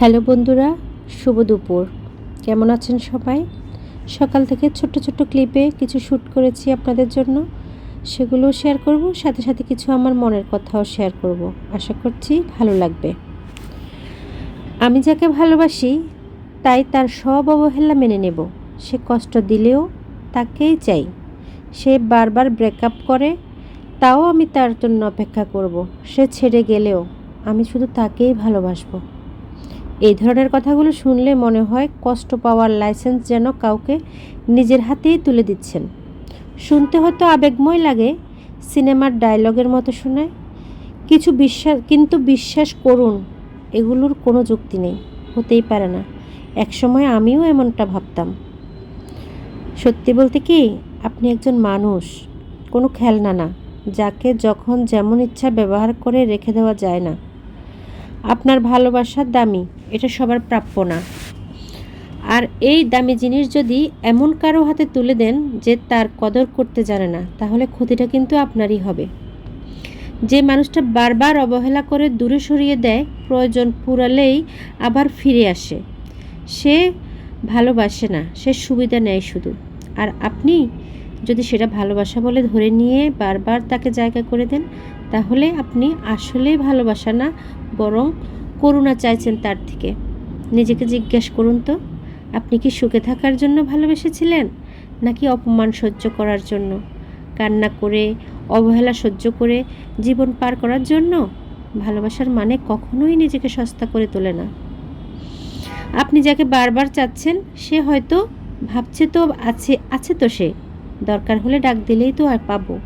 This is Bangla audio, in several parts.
হ্যালো বন্ধুরা, শুভ দুপুর। কেমন আছেন সবাই? সকাল থেকে ছোট্ট ছোট্ট ক্লিপে কিছু শ্যুট করেছি আপনাদের জন্য। সেগুলো শেয়ার করব, সাথে সাথে কিছু আমার মনের কথাও শেয়ার করব। আশা করছি ভালো লাগবে। আমি যাকে ভালোবাসি, তাই তার সব অবহেলা মেনে নেব। সে কষ্ট দিলেও তাকেই চাই। সে বারবার ব্রেকআপ করে, তাও আমি তার জন্য অপেক্ষা করব। সে ছেড়ে গেলেও আমি শুধু তাকেই ভালোবাসবো। এই ধরনের কথাগুলো শুনলে মনে হয় কষ্ট পাওয়ার লাইসেন্স যেন কাউকে নিজের হাতেই তুলে দিচ্ছেন। শুনতে হয়তো আবেগময় লাগে সিনেমার ডায়লগের মতো শোনায় কিছু বিশ্বাস, কিন্তু বিশ্বাস করুন, এগুলোর কোনো যুক্তি নেই, হতেই পারে না। একসময় আমিও এমনটা ভাবতাম। সত্যি বলতে কি, আপনি একজন মানুষ, কোনো খেলনা না, যাকে যখন যেমন ইচ্ছা ব্যবহার করে রেখে দেওয়া যায় না। আপনার ভালোবাসার দামি, এটা সবার প্রাপ্য না। আর এই দামি জিনিস যদি এমন কারও হাতে তুলে দেন যে তার কদর করতে জানে না, তাহলে ক্ষতিটা কিন্তু আপনারই হবে। যে মানুষটা বারবার অবহেলা করে দূরে সরিয়ে দেয়, প্রয়োজন পুরালেই আবার ফিরে আসে। সে ভালোবাসে না, সে সুবিধা নেয় শুধু। আর আপনি যদি সেটা ভালোবাসা বলে ধরে নিয়ে বারবার তাকে জায়গা করে দেন, তাহলে আপনি আসলেই ভালোবাসা না, বরং করুণা চাইছেন তার থেকে। নিজেকে জিজ্ঞেস করুন তো, আপনি কি সুখে থাকার জন্য ভালোবেসেছিলেন, নাকি অপমান সহ্য করার জন্য? কান্না করে, অবহেলা সহ্য করে জীবন পার করার জন্য? ভালোবাসার মানে কখনোই নিজেকে সস্তা করে তোলে না। আপনি যাকে বারবার চাচ্ছেন, সে হয়তো ভাবছে তো, আছে আছে তো সে। দরকার হলে ডাক দিলেই তো আর পাবো।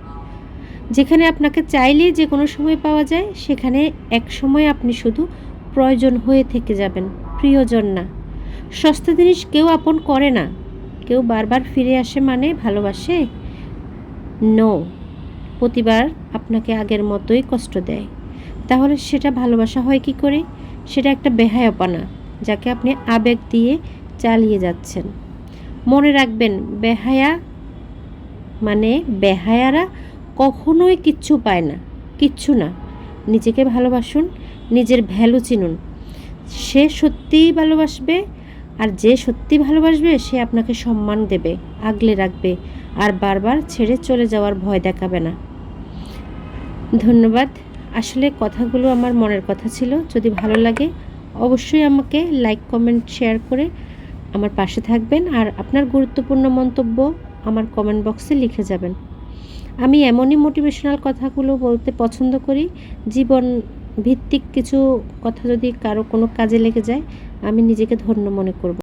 যেখানে আপনাকে চাইলেই যে কোনো সময় পাওয়া যায়, সেখানে এক সময় আপনি শুধু প্রয়োজন হয়ে থেকে যাবেন, প্রিয়জন না। সস্তা জিনিস কেউ আপন করে না। কেউ বারবার ফিরে আসে মানে ভালোবাসে? নো প্রতিবার আপনাকে আগের মতোই কষ্ট দেয়। তাহলে সেটা ভালোবাসা হয় কি করে? সেটা একটা বেহায়পনা, যাকে আপনি আবেগ দিয়ে চালিয়ে যাচ্ছেন। মনে রাখবেন, বেহায়া মানে বেহায়ারা কখনোই কিচ্ছু পায় না, কিচ্ছু না। নিজেকে ভালোবাসুন, নিজের ভ্যালু চিনুন। সে সত্যিই ভালোবাসবে আর যে সত্যি ভালোবাসবে সে আপনাকে সম্মান দেবে, আগলে রাখবে আর বারবার ছেড়ে চলে যাওয়ার ভয় দেখাবে না। ধন্যবাদ। আসলে কথাগুলো আমার মনের কথা ছিল। যদি ভালো লাগে অবশ্যই আমাকে লাইক কমেন্ট শেয়ার করে আমার পাশে থাকবেন। আর আপনার গুরুত্বপূর্ণ মন্তব্য আমার কমেন্ট বক্সে লিখে যাবেন। আমি এমনই মোটিভেশনাল কথাগুলো বলতে পছন্দ করি, জীবন ভিত্তিক কিছু কথা যদি কারও কোনো কাজে লেগে যায়, আমি নিজেকে ধন্য মনে করব।